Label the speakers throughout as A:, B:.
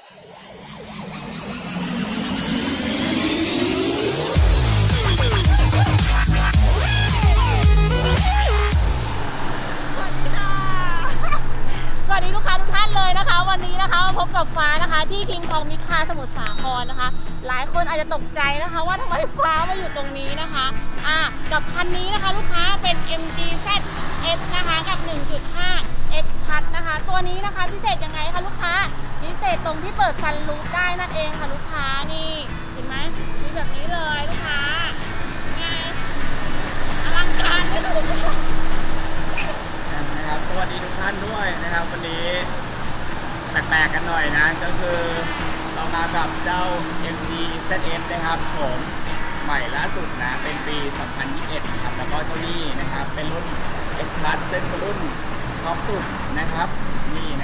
A: สวัสดีค่ะสวัสดีลูกค้าทุกท่านเลยนะคะ วันนี้นะคะมาพบกับฟ้านะคะ ที่คิงคองมิคาสมุทรสาครนะคะ หลายคนอาจจะตกใจนะคะ ว่าทำไมฟ้ามาอยู่ตรงนี้นะคะอะกับคันนี้นะคะลูกค้าเป็น MG Z S นะคะกับ 1.5 X พัดนะคะ ตัวนี้นะคะพิเศษยังไงคะลูกค้า พิเศษตรงที่เปิดฟันรูฟได้นั่นเองค่ะลูกค้านี่เห็นไหมมีแบบนี้เลยลูกค้าไงอลังการเลยลูก
B: นะครับสวัสดีทุกท่านด้วยนะครับ วันนี้แปลกๆกันหน่อยนะ ก็คือเรามากับเจ้า MG ZS นะครับโฉมใหม่ล่าสุดนะเป็นปี 2021ครับแล้วก็เจ้านี้นะครับเป็นรุ่น X Plus ซึ่งเป็นรุ่นท็อปสุดนะครับ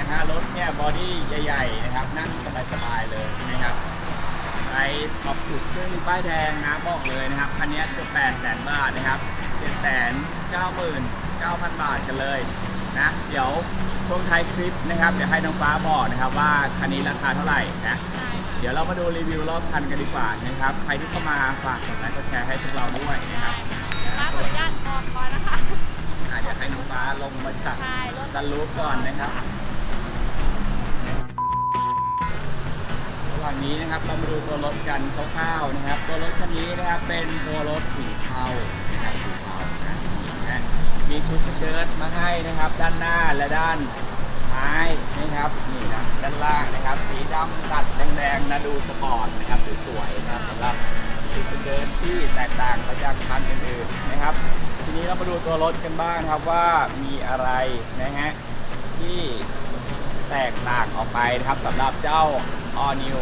B: นี่นะฮะรถเนี่ยบอดี้ใหญ่ๆนะครับนั่งสบายๆเลยนะครับไปท็อปสุดซึ่งป้ายแดงนะบอกเลยนะครับคันนี้เกือบ8แสนบาทนะครับ7แสน99,000 บาทกันเลยนะเดี๋ยวช่วงท้ายคลิปนะครับเดี๋ยวให้น้องฟ้าบอกนะครับว่าคันนี้ราคาเท่าไหร่นะ
A: ใช่ค่ะ
B: เดี๋ยวเรามาดูรีวิวรอบคันกันดีกว่านะครับใครที่เข้ามาฝากกดไลค์กดแชร์ให้พวกเราด้วยนะครับ
A: ฟ้าขออนุญาตพอพอนะคะ
B: อะเดี๋ยวให้น้องฟ้าลงมาจาก
A: ใช่รถ
B: ดันรูปก่อนนะครับ ระหว่งนี้นะครับ เรามาดูตัวรถกันคร่าวๆนะครับ ตัวรถคันนี้นะครับเป็นตัวรถสีเทานะครับสีเทานะมีชุดสเกิร์ตมาให้นะครับ ด้านหน้าและด้านท้ายนะครับนี่นะด้านล่างนะครับ สีดำตัดแดงๆนะดูสปอร์ตนะครับสวยๆนะครับสำหรับชุดสเกิร์ตที่แตกต่างไปจากคันอื่นๆนะครับ ทีนี้เรามาดูตัวรถกันบ้างครับว่ามีอะไรนะฮะที่ แตกต่างออกไปนะครับสำหรับเจ้า All New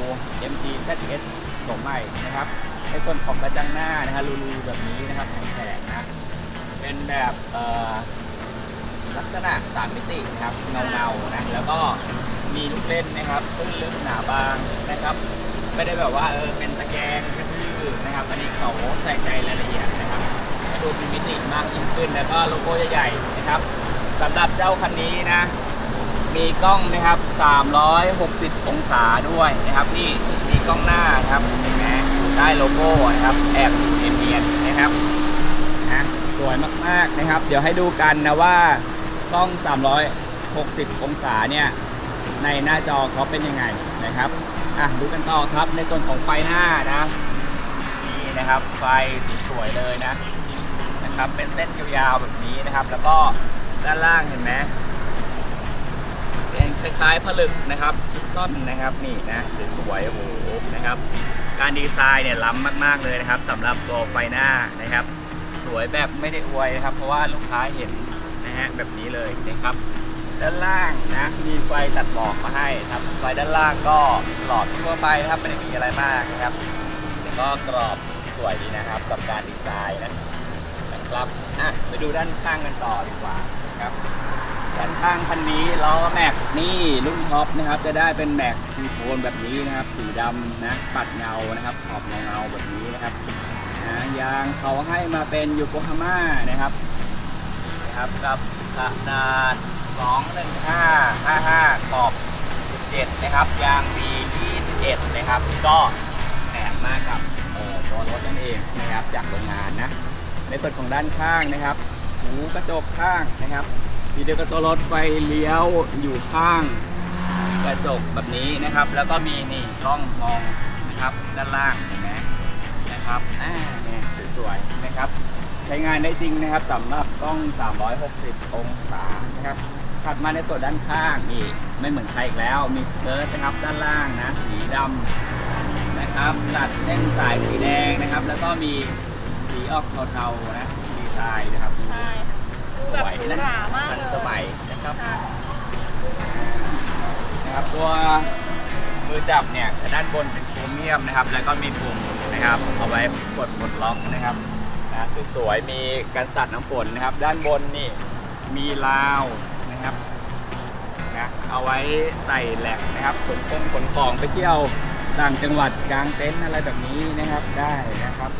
B: MG ZS โฉมใหม่นะครับในส่วนของกระจังหน้านะฮะรูๆแบบนี้นะครับแข็งนะ เป็นแบบเอ่อลักษณะสามมิตินะครับเงาๆนะแล้วก็มีลูกเล่นนะครับตื้นลึกหนาบางนะครับไม่ได้แบบว่าเออเป็นตะแกรงกระทือนะครับอันนี้เขาใส่ใจรายละเอียดนะครับให้ดูมีมิติมากยิ่งขึ้นแล้วก็โลโก้ใหญ่ๆนะครับสำหรับเจ้าคันนี้นะ มีกล้องนะครับ 360 องศาด้วยนะครับนี่มีกล้องหน้าครับเห็นไหมได้โลโก้นะครับแอบเนียนๆนะครับนะสวยมากๆนะครับ เดี๋ยวให้ดูกันนะว่ากล้อง 360 องศาเนี่ยในหน้าจอเขาเป็นยังไงนะครับอะดูกันต่อครับในส่วนของไฟหน้านะนี่นะครับไฟสวยๆเลยนะนะครับเป็นเส้นยาวๆแบบนี้นะครับ แล้วก็ด้านล่างเห็นไหม เป็นคล้ายๆผลึกนะครับคิสตันนะครับนี่นะสวยๆโอ้โหนะครับการดีไซน์เนี่ยล้ำมากๆเลยนะครับสำหรับตัวไฟหน้านะครับ สวยแบบไม่ได้อวยนะครับ เพราะว่าลูกค้าเห็นนะฮะแบบนี้เลยนะครับ ด้านล่างนะมีไฟตัดหมอกมาให้ครับไฟด้านล่างก็หลอดทั่วไปนะครับไม่ได้มีอะไรมากนะครับแต่ก็กรอบสวยดีนะครับกับการดีไซน์นะนะครับอะไปดูด้านข้างกันต่อดีกว่านะครับ ด้านข้างคันนี้ล้อแม็กนี่รุ่นท็อปนะครับ จะได้เป็นแม็กทีโทนแบบนี้นะครับ สีดำนะปัดเงานะครับขอบเงาแบบนี้นะครับนะยางเขาให้มาเป็นยูโกฮาม่านะครับนะครับกับขนาด 21555ขอบ 17 นะครับ ยาง B21 นะครับ ก็แถมมากับเอ่อตัวรถนั่นเองนะครับจากโรงงานนะ ในส่วนของด้านข้างนะครับ หูกระจกข้างนะครับ มีเดียวกับตัวรถไฟเลี้ยวอยู่ข้างกระจกแบบนี้นะครับ แล้วก็มีนี่กล้องมองนะครับด้านล่างเห็นไหมนะครับอ่าเนี่ยสวยๆนะครับ ใช้งานได้จริงนะครับสำหรับกล้อง 360 องศานะครับถัดมาในส่วนด้านข้างนี่ไม่เหมือนใครอีกแล้วมีสเกิร์ตนะครับด้านล่างนะสีดำนะครับตัดเส้นสายสีแดงนะครับ แล้วก็มีสีออกเทาๆนะดีไซน์นะครับ
A: ใช่ค่ะ แบบ
B: วย
A: หรู
B: นะ
A: หรามาก
B: ทัน
A: เลย
B: สมัยนะครับ
A: ใช่
B: นะครับ ตัวมือจับเนี่ยด้านบนเป็นโครเมียมนะครับ แล้วก็มีปุ่มนะครับเอาไว้กดกดล็อกนะครับนะสวยๆมีการตัดน้ำฝนนะครับ ด้านบนนี่มีราวนะครับนะเอาไว้ใส่แหลกนะครับขนคงขนของไปเที่ยวต่างจังหวัดกลางเต็นท์อะไรแบบนี้นะครับได้นะครับ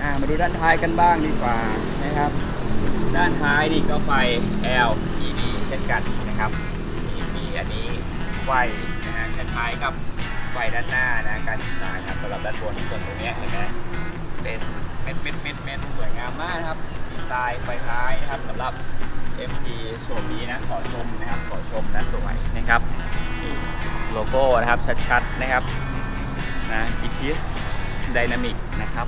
B: อ่ามาดูด้านท้ายกันบ้างดีกว่านะครับ ด้านท้ายนี่ก็ไฟ LED เช่นกันนะครับมีมีอันนี้ไฟนะฮะคล้ายๆกับไฟด้านหน้านะการดีไซน์นะครับสำหรับด้านบนส่วนตรงนี้เห็นไหมเป็นเม็ดเม็ดเม็ดเม็ดสวยงามมากนะครับดีไซน์ไฟท้ายนะครับสำหรับ MG โฉมนี้นะขอชมนะครับขอชมนะสวยนะครับโลโก้นะครับชัดๆนะครับนะอีทิสไดนามิกนะครับ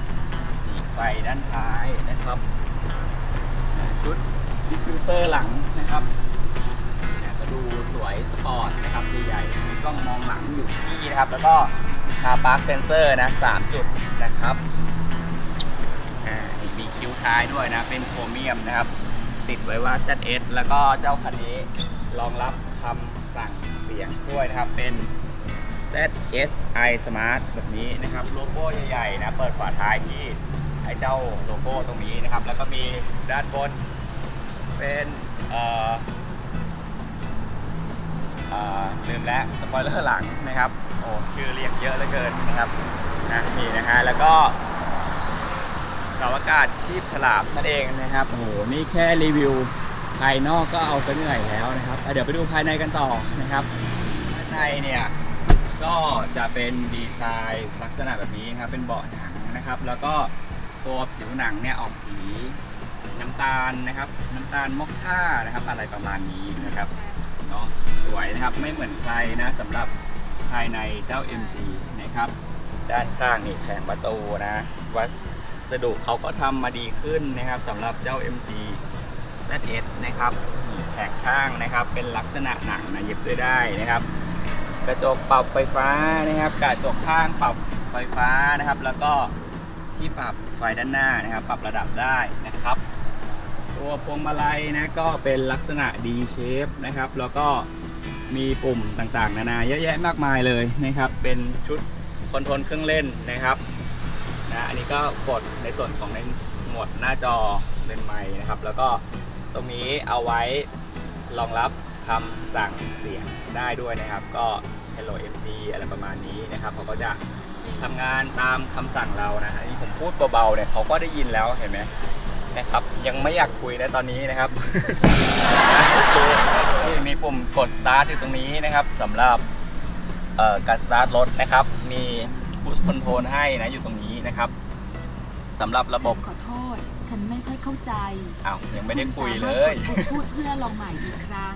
B: ไฟด้านท้ายนะครับ ชุดดิฟิวเตอร์หลังนะครับเนี่ยก็ดูสวยสปอร์ตนะครับใหญ่ๆมีกล้องมองหลังอยู่ที่นะครับ แล้วก็คาปาร์คเซนเซอร์นะสามจุดนะครับอ่านี่มีคิ้วท้ายด้วยนะเป็นโครเมียมนะครับ ติดไว้ว่า ZS แล้วก็เจ้าคันนี้รองรับคำสั่งเสียงด้วยนะครับเป็น ZSI Smart แบบนี้นะครับโลโก้ใหญ่ๆนะเปิดฝาท้ายที่ไอ้เจ้าโลโก้ตรงนี้นะครับ แล้วก็มีด้านบน เป็นเอ่อเอ่อลืมแล้วสปอยเลอร์หลังนะครับโอ้ชื่อเรียกเยอะเหลือเกินนะครับนะนี่นะฮะแล้วก็เสาวอากาศคีบฉลามนั่นเองนะครับโอ้โหนี่แค่รีวิวภายนอกก็เอาซะเหนื่อยแล้วนะครับอะเดี๋ยวไปดูภายในกันต่อนะครับภายในเนี่ยก็จะเป็นดีไซน์ลักษณะแบบนี้นะครับเป็นเบาะหนังนะครับ แล้วก็ตัวผิวหนังเนี่ยออกสี น้ำตาลนะครับ น้ำตาลมอคค่านะครับ อะไรประมาณนี้นะครับเนาะสวยนะครับไม่เหมือนใครนะสำหรับภายในเจ้า MG นะครับ ด้านข้างนี่แผงประตูนะวัสดุเขาก็ทำมาดีขึ้นนะครับสำหรับเจ้า MG ZS นะครับแผงข้างนะครับ เป็นลักษณะหนังนะเย็บด้วยได้นะครับ กระจกปรับไฟฟ้านะครับ กระจกข้างปรับไฟฟ้านะครับ แล้วก็ที่ปรับไฟด้านหน้านะครับ ปรับระดับได้นะครับ ตัวพวงมาลัยนะก็เป็นลักษณะ D shape นะครับ แล้วก็มีปุ่มต่างๆ นานาเยอะแยะมากมายเลยนะครับ เป็นชุดคอนโทรลเครื่องเล่นนะครับนะอันนี้ก็กดในส่วนของในหมวดหน้าจอเลนไมค์นะครับ แล้วก็ตรงนี้เอาไว้รองรับคำสั่งเสียงได้ด้วยนะครับ ก็ Hello MC อะไรประมาณนี้นะครับเขาก็จะทำงานตามคำสั่งเรานะอันนี้ผมพูดเบาๆเนี่ยเขาก็ได้ยินแล้วเห็นไหม นะครับ ยังไม่อยากคุยนะตอนนี้นะครับ โอเคนี่มีปุ่มกด start อยู่ตรงนี้นะครับสำหรับเอ่อการ start รถนะครับ มีพุชคอนโทรลให้นะอยู่ตรงนี้นะครับสำหรับระบบ
C: ขอโทษ ฉันไม่ค่อยเข้าใจ
B: อ้าวยังไม่ได้คุยเลย
C: คุณสามารถกดปุ่มพูดเพื่อลองใหม่อีกครั้ง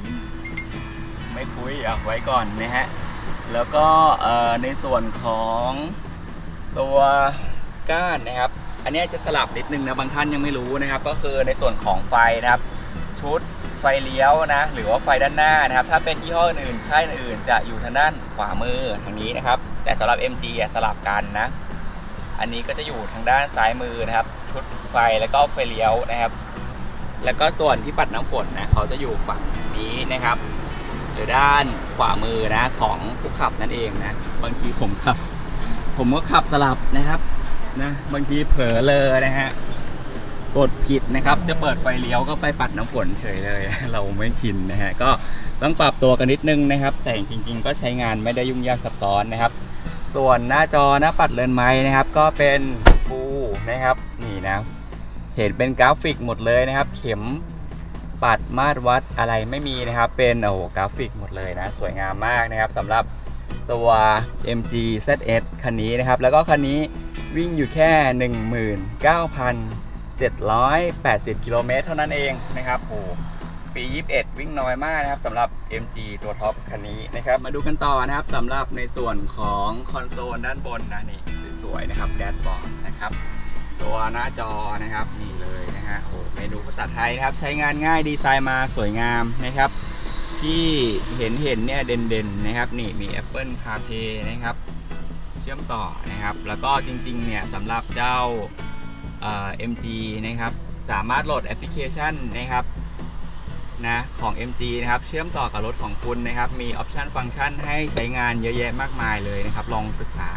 B: ไม่คุยอะไว้ก่อนนะฮะ แล้วก็เอ่อในส่วนของตัวก้านนะครับ อันนี้จะสลับนิดนึงนะบางท่านยังไม่รู้นะครับ ก็คือในส่วนของไฟนะครับ ชุดไฟเลี้ยวนะ หรือว่าไฟด้านหน้านะครับ ถ้าเป็นยี่ห้ออื่นค่ายอื่นจะอยู่ทางด้านขวามือทางนี้นะครับ แต่สำหรับ MG สลับกันนะ อันนี้ก็จะอยู่ทางด้านซ้ายมือนะครับ ชุดไฟแล้วก็ไฟเลี้ยวนะครับ แล้วก็ส่วนที่ปัดน้ำฝนนะเขาจะอยู่ฝั่งนี้นะครับหรือด้านขวามือนะของผู้ขับนั่นเองนะบางทีผมขับ ผมก็ขับสลับนะครับ นะบางทีเผลอเลยนะฮะกดผิดนะครับ จะเปิดไฟเลี้ยวก็ไปปัดน้ำฝนเฉยเลย เราไม่ชินนะฮะก็ต้องปรับตัวกันนิดนึงนะครับ แต่จริง ๆ ก็ใช้งานไม่ได้ยุ่งยากซับซ้อนนะครับ ส่วนหน้าจอหน้าปัดเรือนไม้นะครับ ก็เป็นฟูนะครับนี่นะเห็นเป็นกราฟิกหมดเลยนะครับ เข็มปัดมาตรวัดอะไรไม่มีนะครับ เป็นโอ้โหกราฟิกหมดเลยนะ สวยงามมากนะครับสำหรับตัว MG ZS คันนี้นะครับ แล้วก็คันนี้ วิ่งอยู่แค่ 19,780 กิโลเมตรเท่านั้นเองนะครับโอ้ปี 21 วิ่งน้อยมากนะครับสำหรับ MG ตัวท็อปคันนี้นะครับมาดูกันต่อนะครับสำหรับในส่วนของคอนโซลด้านบนนะนี่สวยๆนะครับแดชบอร์ดนะครับตัวหน้าจอนะครับนี่เลยนะฮะโอ้เมนูภาษาไทยนะครับใช้งานง่ายดีไซน์มาสวยงามนะครับ ที่เห็นเห็นเนี่ยเด่นๆนะครับนี่มี Apple CarPlay นะครับ ชื่อมต่อนะครับ แล้วก็จริงๆเนี่ยสำหรับเจ้าเอ่อ MG นะครับสามารถโหลดแอปพลิเคชันนะครับนะของ MG นะครับเชื่อมต่อกับรถของคุณนะครับ มีออปชันฟังก์ชันให้ใช้งานเยอะแยะมากมายเลยนะครับ ลองศึกษา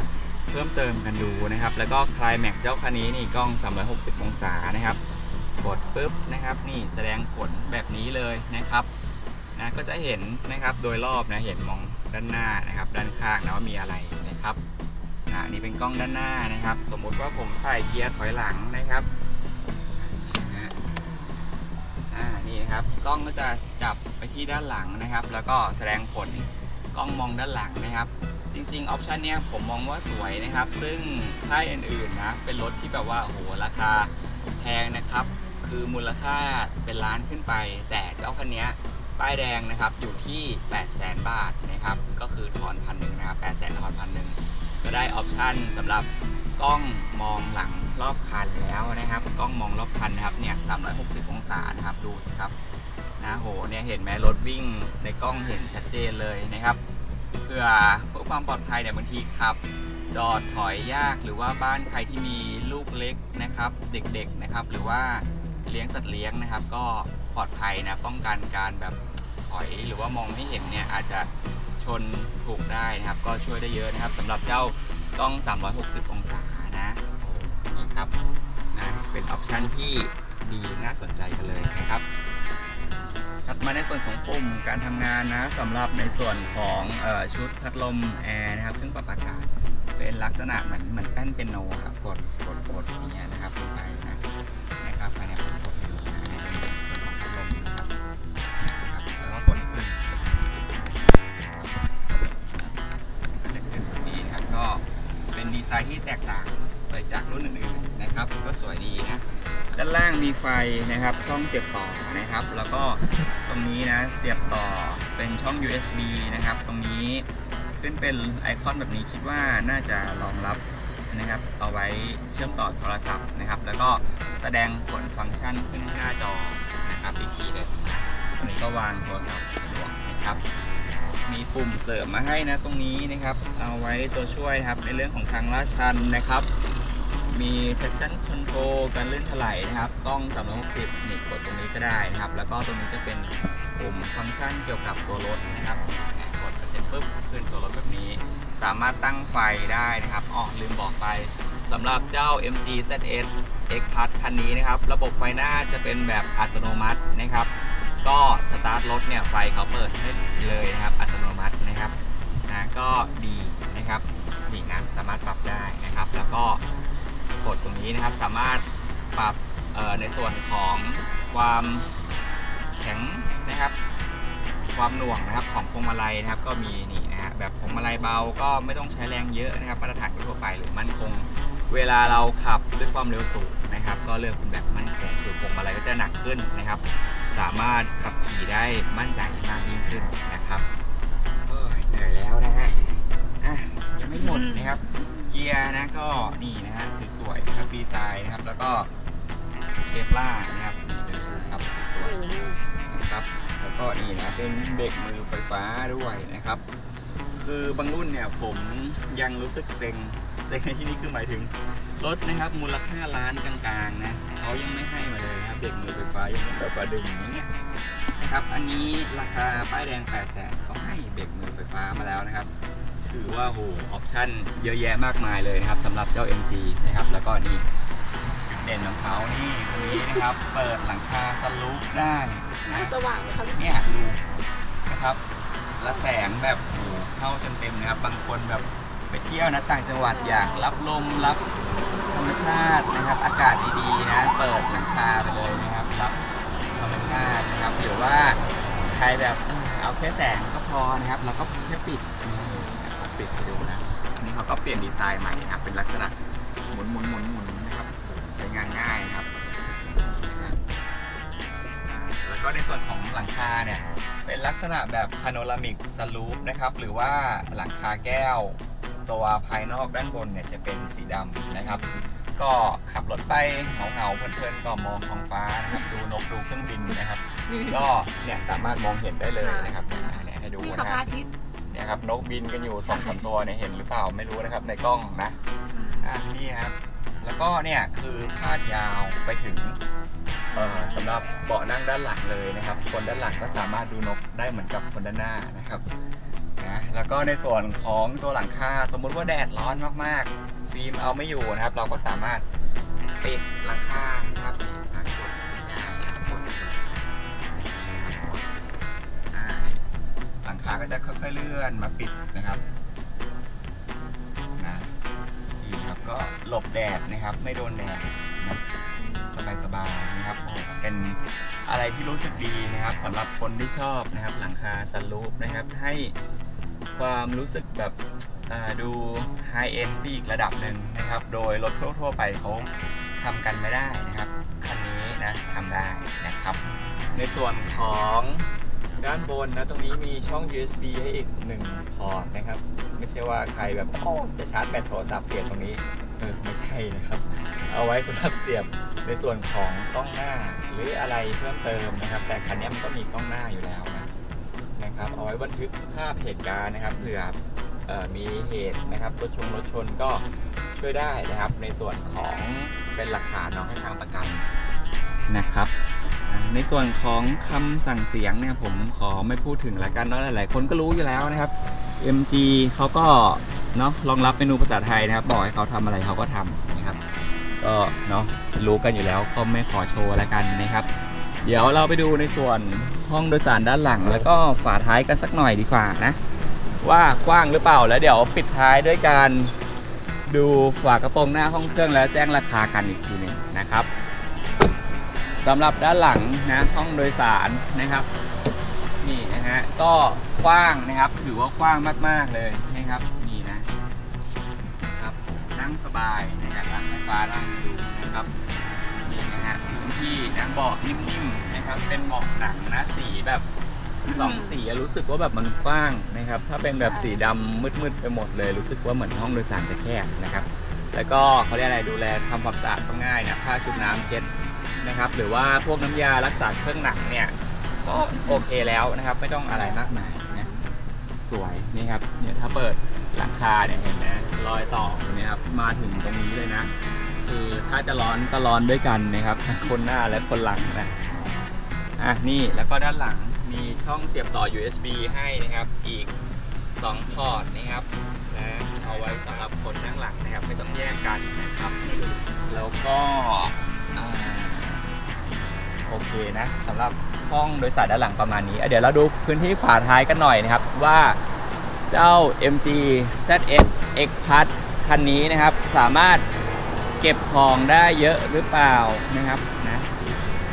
B: เพิ่มเติมกันดูนะครับ แล้วก็คลายแม็กเจ้าคันนี้นี่กล้อง 360 องศานะครับ กดปุ๊บนะครับ นี่แสดงผลแบบนี้เลยนะครับนะก็จะเห็นนะครับโดยรอบนะเห็นมองด้านหน้านะครับ ด้านข้างนะว่ามีอะไรนะครับ อ่านี่เป็นกล้องด้านหน้านะครับ สมมุติว่าผมใส่เกียร์ถอยหลังนะครับนะอ่านี่ครับกล้องก็จะจับไปที่ด้านหลังนะครับ แล้วก็แสดงผลกล้องมองด้านหลังนะครับ จริงๆออปชันเนี้ยผมมองว่าสวยนะครับ ซึ่งค่ายอื่นๆนะเป็นรถที่แบบว่าโอ้โหราคาแพงนะครับ คือมูลค่าเป็นล้านขึ้นไป แต่เจ้าคันนี้ป้ายแดงนะครับอยู่ที่ 8 0 0แสนบาทนะครับ ก็คือทอนพันหนึ่งนะครับ 8 0 0แสนทอนพันหนึ่ง ก็ได้ออปชันสำหรับกล้องมองหลังรอบคันแล้วนะครับ กล้องมองรอบคันนะครับเนี่ย 360 องศานะครับ ดูสิครับนะโห เนี่ยเห็นไหมรถวิ่งในกล้องเห็นชัดเจนเลยนะครับ เพื่อเพื่อความปลอดภัยเนี่ยบางทีขับจอดถอยยากหรือว่าบ้านใครที่มีลูกเล็กนะครับ เด็กๆนะครับ หรือว่าเลี้ยงสัตว์เลี้ยงนะครับ ก็ปลอดภัยนะป้องกันการแบบถอยหรือว่ามองไม่เห็นเนี่ยอาจจะ ชนถูกได้นะครับ ก็ช่วยได้เยอะนะครับสำหรับเจ้ากล้อง 360 องศานะโอ้นี่ครับนะเป็นออปชันที่ดีน่าสนใจกันเลยนะครับถัดมาในส่วนของปุ่มการทำงานนะสำหรับในส่วนของออชุดพัดลมแอร์นะครับเครื่องปรับอากาศเป็นลักษณะเหมือนเหมือนแป้นเป็นโนครับกดกดกดอย่างเงี้ยนะครับลงไปนะ แตกต่างไปจากรุ่นอื่นๆนะครับก็สวยดีนะด้านล่างมีไฟนะครับช่องเสียบต่อนะครับ แล้วก็ตรงนี้นะเสียบต่อเป็นช่อง USB นะครับ ตรงนี้ขึ้นเป็นไอคอนแบบนี้คิดว่าน่าจะรองรับนะครับ เอาไว้เชื่อมต่อโทรศัพท์นะครับ แล้วก็แสดงผลฟังก์ชันขึ้นหน้าจอนะครับอีกทีหนึงนะตรงนี้ก็วางโทรศัพท์สะดวกนะครับ มีปุ่มเสริมมาให้นะตรงนี้นะครับ เอาไว้ตัวช่วยครับในเรื่องของทางลาดชันนะครับ มี traction control การลื่นถลายนะครับกล้อง 360 นี่กดตรงนี้ก็ได้นะครับ แล้วก็ตรงนี้จะเป็นปุ่มฟังก์ชันเกี่ยวกับตัวรถนะครับกดไปเสร็จปุ๊บขึ้นตัวรถแบบนี้ สามารถตั้งไฟได้นะครับอ๋อลืมบอกไปสำหรับเจ้า MG ZS X Plus คันนี้นะครับ ระบบไฟหน้าจะเป็นแบบอัตโนมัตินะครับ ก็สตาร์ทรถเนี่ยไฟเขาเปิดให้เลยนะครับ ก็ดีนะครับนี่นะสามารถปรับได้นะครับ แล้วก็กดตรงนี้นะครับ สามารถปรับในส่วนของความแข็งนะครับ ความหน่วงนะครับของพวงมาลัยนะครับ ก็มีนี่นะฮะแบบพวงมาลัยเบาก็ไม่ต้องใช้แรงเยอะนะครับมาตรฐานทั่วไปหรือมั่นคง เวลาเราขับด้วยความเร็วสูงนะครับ ก็เลือกเป็นแบบมั่นคงคือพวงมาลัยก็จะหนักขึ้นนะครับ สามารถขับขี่ได้มั่นใจมากยิ่งขึ้นนะครับ นื่อยแล้วนะฮะอะยังไม่หมดนะครับ เกียร์นะก็นี่นะฮะสวยๆนะครับดีไซน์นะครับ แล้วก็เคปล่านะครับนี่เป็นสูครับสวยๆนะครับ แล้วก็นี่นะเป็นเบรกมือไฟฟ้าด้วยนะครับ คือบางรุ่นเนี่ยผมยังรู้สึกเซ็งเซ็งในที่นี้คือหมายถึงรถนะครับมูลค่าล้านกลางๆนะเขายังไม่ให้มาเลยนะครับเบรกมือไฟฟ้ายังเป็นแบบประดึงอย่างเงี้ยนะครับ อันนี้ราคาป้ายแดง8 0 0แสนเขาให้เบ รกมือไฟฟ้ามาแล้วนะครับ ถือว่าโหออปชั่นเยอะแยะมากมายเลยนะครับสำหรับเจ้า MG นะครับ แล้วก็นี่จุดเด่นของเขานี่ตรงนี้นะครับ เปิดหลังคาสลูปได้นะ
A: สว่างไหมคะ
B: เนี่ยดูนะครับ และแสงแบบโหเข้าเต็มๆนะครับ บางคนแบบไปเที่ยวนะต่างจังหวัดอยากรับลมรับธรรมชาตินะครับ อากาศดีๆนะเปิดหลังคาไปเลยนะครับรับธรรมชาตินะครับหรือว่าใครแบบเออ เอาแค่แสงก็พอนะครับเราก็แค่ปิดนะครับปิดให้ดูนะอันนี้เขาก็เปลี่ยนดีไซน์ใหม่นะครับเป็นลักษณะหมุนหมุนหมุนหมุนนะครับใช้งานง่ายนะครับแล้วก็ในส่วนของหลังคาเนี่ยเป็นลักษณะแบบพาโนรามิกสลูปนะครับหรือว่าหลังคาแก้ว ตัวภายนอกด้านบนเนี่ยจะเป็นสีดำนะครับก็ขับรถไปเหงาๆเพลินๆก็มองท้องฟ้านะครับดูนกดูเครื่องบินนะครับ ก็เนี่ยสามารถมองเห็นได้เลยนะครับเนี่ยเนี่ยให้ดู
A: มี
B: นะ
A: ขับ
B: ค
A: พ
B: รั
A: ระ
B: บ
A: อาทิตย์
B: เนี่ยครับนกบินกันอยู่สองสามตัวเนี่ยเห็นหรือเปล่าไม่รู้นะครับในกล้องนะอะนี่ครับแล้วก็เนี่ยคือพาดยาวไปถึงเอ่อสำหรับเบาะนั่งด้านหลังเลยนะครับ คนด้านหลังก็สามารถดูนกได้เหมือนกับคนด้านหน้านะครับนะแล้วก็ในส่วนของตัวหลังคาสมมุติว่าแดดร้อนมากๆฟิล์มเอาไม่อยู่นะครับ เราก็สามารถปิดหลังคานะครับาก็จะค่อยๆเลื่อนมาปิดนะครับนะดีครับก็หลบแดดนะครับ ไม่โดนแดดนะสบายๆนะครับเป็นอะไรที่รู้สึกดีนะครับสำหรับคนที่ชอบนะครับ หลังคาสลูปนะครับ ให้ความรู้สึกแบบดูไฮเอ็นไปอีกระดับหนึ่งนะครับ โดยรถทั่วๆไปเขาทำกันไม่ได้นะครับ คันนี้นะทำได้นะครับ ในส่วนของ ด้านบนนะตรงนี้มีช่อง USB ให้อีกหนึ่งพอร์ตนะครับ ไม่ใช่ว่าใครแบบจะชาร์จแบตโทรศัพท์เสียบตรงนี้เออไม่ใช่นะครับ เอาไว้สำหรับเสียบในส่วนของกล้องหน้า หรืออะไรเพิ่มเติมนะครับ แต่คันนี้มันก็มีกล้องหน้าอยู่แล้วนะนะครับ เอาไว้บันทึกภาพเหตุการณ์นะครับเผื่อเออมีเหตุนะครับรถชนรถชนก็ช่วยได้นะครับ ในส่วนของเป็นหลักฐานเนาะให้ทางประกันนะครับ ในส่วนของคำสั่งเสียงเนี่ยผมขอไม่พูดถึงล้วกันเนาะหลายๆ คนก็รู้อยู่แล้วนะครับ MG เขาก็เนาะรองรับเมนูภาษาไทยนะครับ บอกให้เขาทำอะไรเขาก็ทำนะครับ ก็เนาะรู้กันอยู่แล้วก็ไม่ขอโชว์ล้วกันนะครับ เดี๋ยวเราไปดูในส่วนห้องโดยสารด้านหลัง แล้วก็ฝาท้ายกันสักหน่อยดีกว่านะว่ากว้างหรือเปล่าแล้วเดี๋ยวปิดท้ายด้วยการดูฝากระโปรงหน้าห้องเครื่องแล้วแจ้งราคากันอีกทีหนึงนะครับ สำหรับด้านหลังนะห้องโดยสารนะครับ นี่นะฮะก็กว้างนะครับ ถือว่ากว้างมากๆเลยนะครับนี่นะครับนั่งสบายนะครับอะให้ฟ้านั่งดูนะครับนี่นะฮะพื้นที่นะเบาะนิ่มๆนะครับ เป็นเบาะหนังนะสีแบบสองสีอะรู้สึกว่าแบบมันกว้างนะครับ ถ้าเป็นแบบสีดำมืดๆไปหมดเลย รู้สึกว่าเหมือนห้องโดยสารจะแคบนะครับ แล้วก็เขาเรียกอะไรดูแลทำความสะอาดก็ง่ายนะผ้าชุบน้ำเช็ด นะครับ หรือว่าพวกน้ำยารักษาเครื่องหนังเนี่ยก็โอเคแล้วนะครับ ไม่ต้องอะไรมากมายนะสวยนี่ครับเนี่ยถ้าเปิดหลังคาเนี่ยเห็นไหมรอยต่อเนี่ยครับมาถึงตรงนี้เลยนะ คือถ้าจะร้อนก็ร้อนด้วยกันนะครับทั้งคนหน้าและคนหลังนะอะนี่แล้วก็ด้านหลังมีช่องเสียบต่อ USB ให้นะครับอีก2พอร์ตนะครับนะเอาไว้สำหรับคนนั่งหลังนะครับไม่ต้องแยกกันนะครับแล้วก็ โอเคนะสำหรับห้องโดยสารด้านหลังประมาณนี้อะเดี๋ยวเราดูพื้นที่ฝาท้ายกันหน่อยนะครับว่าเจ้า MG ZS X Plus คันนี้นะครับ สามารถเก็บของได้เยอะหรือเปล่านะครับนะ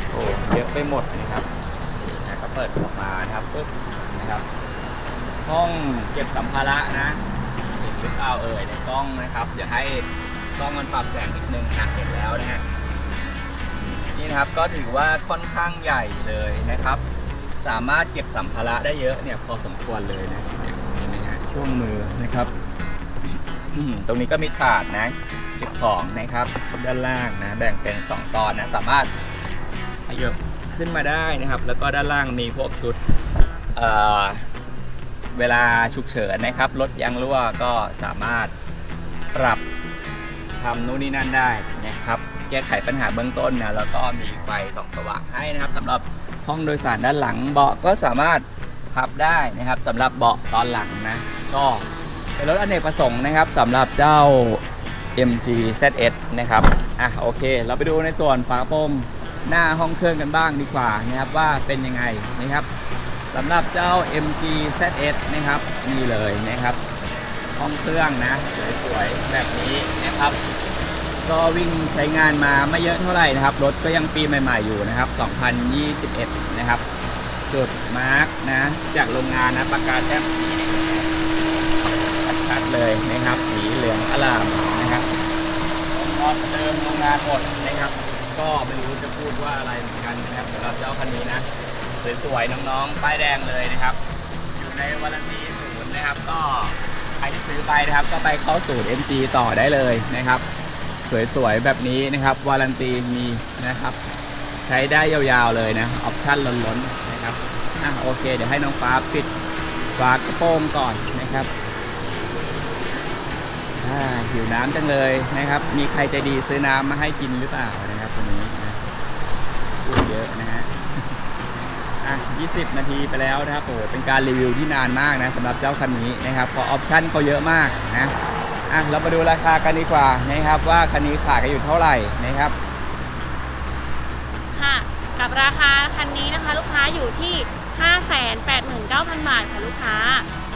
B: โอ้เยอะไปหมดนะครับนี่นะก็เปิดออกมานะครับปุ๊บนะครับ ห้องเก็บสัมภาระนะเห็นหรือเปล่าเอ่ยในกล้องนะครับเดี๋ยวให้กล้องมันปรับแสงนิดนึงอะเห็นแล้วนะฮะ นี่นะครับก็ถือว่าค่อนข้างใหญ่เลยนะครับ สามารถเก็บสัมภาระได้เยอะเนี่ยพอสมควรเลยนะเห็นไหมฮะช่วงมือนะครับ ตรงนี้ก็มีถาดนะเก็บของนะครับ ด้านล่างนะแบ่งเป็น 2 ตอนนะสามารถขยับขึ้นมาได้นะครับ แล้วก็ด้านล่างมีพวกชุดเเวลาฉุกเฉินนะครับรถยางรั่วก็สามารถปรับ ทำนู่นนี่นั่นได้นะครับแก้ไขปัญหาเบื้องต้นนะแล้วก็มีไฟส่องสว่างให้นะครับสำหรับห้องโดยสารด้านหลังเบาะก็สามารถพับได้นะครับสำหรับเบาะตอนหลังนะก็เป็นรถอเนกประสงค์นะครับสำหรับเจ้า MG ZS นะครับอะโอเค เราไปดูในส่วนฝากระโปรงหน้าห้องเครื่องกันบ้างดีกว่านะครับว่าเป็นยังไงนะครับสำหรับเจ้า MG ZS นะครับนี่เลยนะครับ ห้องเครื่องนะสวยๆแบบนี้นะครับ ก็วิ่งใช้งานมาไม่เยอะเท่าไหร่นะครับ รถก็ยังปีใหม่ ๆอยู่นะครับ 2021 นะครับ จุดมาร์กนะ จากโรงงานนะประกาศแต้มสีชัดๆเลยนะครับสีเหลืองอลามนะครับตอเดิมโรงงานหมดนะครับ ก็ไม่รู้จะพูดว่าอะไรเหมือนกันนะครับสำหรับเจ้าคันนี้นะสวยๆน้องๆป้ายแดงเลยนะครับ อยู่ในวันตีศูนย์นะครับก็ ใครที่ซื้อไปนะครับ ก็ไปเข้าศูนย์ MG ต่อได้เลยนะครับ สวยๆ แบบนี้นะครับ วารันตีมีนะครับ ใช้ได้ยาวๆเลยนะ ออปชั่นล้นๆนะครับอะโอเค เดี๋ยวให้น้องฟ้าปิดฝากระโปรงก่อนนะครับอ่าหิวน้ำจังเลยนะครับ มีใครใจดีซื้อน้ำมาให้กินหรือเปล่า 20 นาทีไปแล้วนะครับโอ้โหเป็นการรีวิวที่นานมากนะสำหรับเจ้าคันนี้นะครับเพราะออปชั่นเขาเยอะมากนะอะเรามาดูราคากันดีกว่านะครับว่าคันนี้ขายกันอยู่เท่าไหร่นะครับ
A: ค่ะ กับราคาคันนี้นะคะลูกค้าอยู่ที่ 589,000 บาทค่ะลูกค้า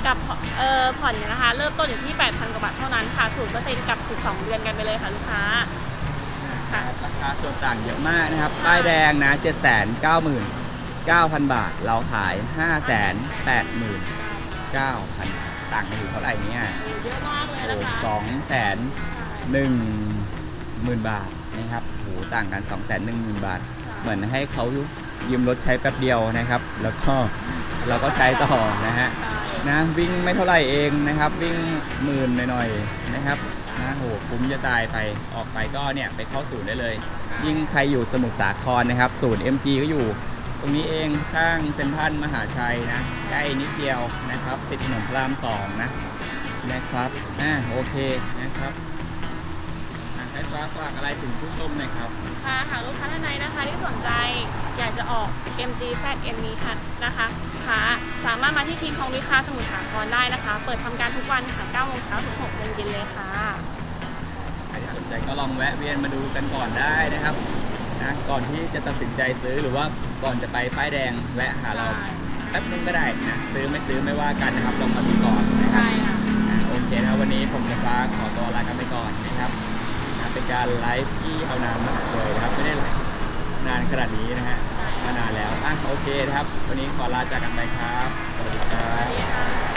A: กับเอ่อผ่อนเนี่ยนะคะ เริ่มต้นอยู่ที่ 8,000 กว่าบาทเท่านั้นค่ะ0%กับ12เดือนกันไปเลยค่ะลูกค้า ค่ะ
B: ราคาส่วนต่างเยอะมากนะครับ ป้ายแดงนะ 7 9 9 0 0 0 บาท เราขาย 5 8 9 9 0 0 0บาทต่างกันอยู่เท่าไหร่เนี่ย
A: เยอะมากเลย
B: โอ้
A: นะคะ
B: สองแสนหนึ่งหมื่นบาทนะครับโหต่างกันสองแสนหนึ่งหมื่นบาท เหมือนให้เขายืมรถใช้แป๊บเดียวนะครับ แล้วก็เราก็ใช้ต่อนะฮะนะวิ่งไม่เท่าไหร่เองนะครับ วิ่งหมื่นหน่อยๆนะครับนะโหคุ้มจะตายไปออกไปก็เนี่ยไปเข้าศูนย์ได้เลย ยิ่งใครอยู่สมุทรสาครนะครับ ศูนย์ MG ก็อยู่ ตรงนี้เองข้างเซ็นทรัลมหาชัยนะใกล้นิดเดียวนะครับติดถนนพระรามสองนะนะครับอ่าโอเคนะครับอะให้ฟ้าฝากอะไรถึงผู้ชมหน่อยครับ
A: ค่ะหากลูกค้าท่านใดนะคะที่สนใจอยากจะออก MG Z M นี้ค่ะนะคะค่ะสามารถมาที่ทีมของมิคาสมุทรสาครได้นะคะ เปิดทำการทุกวันค่ะ9โมงเช้าถึง6โมงเย็นเลยค่ะ
B: ใครที่สนใจก็ลองแวะเวียนมาดูกันก่อนได้นะครับนะก่อนที่จะตัดสินใจซื้อหรือว่า ก่อนจะไปป้ายแดงแวะหาเราแป๊บนึงก็ได้นะซื้อไม่ซื้อไม่ว่ากันนะครับลองมาดูก่อนนะครับ
A: ใช่ค่ะ
B: อะโอเคนะครับวันนี้ผมกับฟ้าขอตัวลากันไปก่อนนะครับอะเป็นการไลฟ์ที่เอานานมากเลยนะครับไม่ได้ไลฟ์นานขนาดนี้นะฮะมานานแล้วอะโอเคนะครับ วันนี้ขอลาจากกันไปครับสวัสดีครับ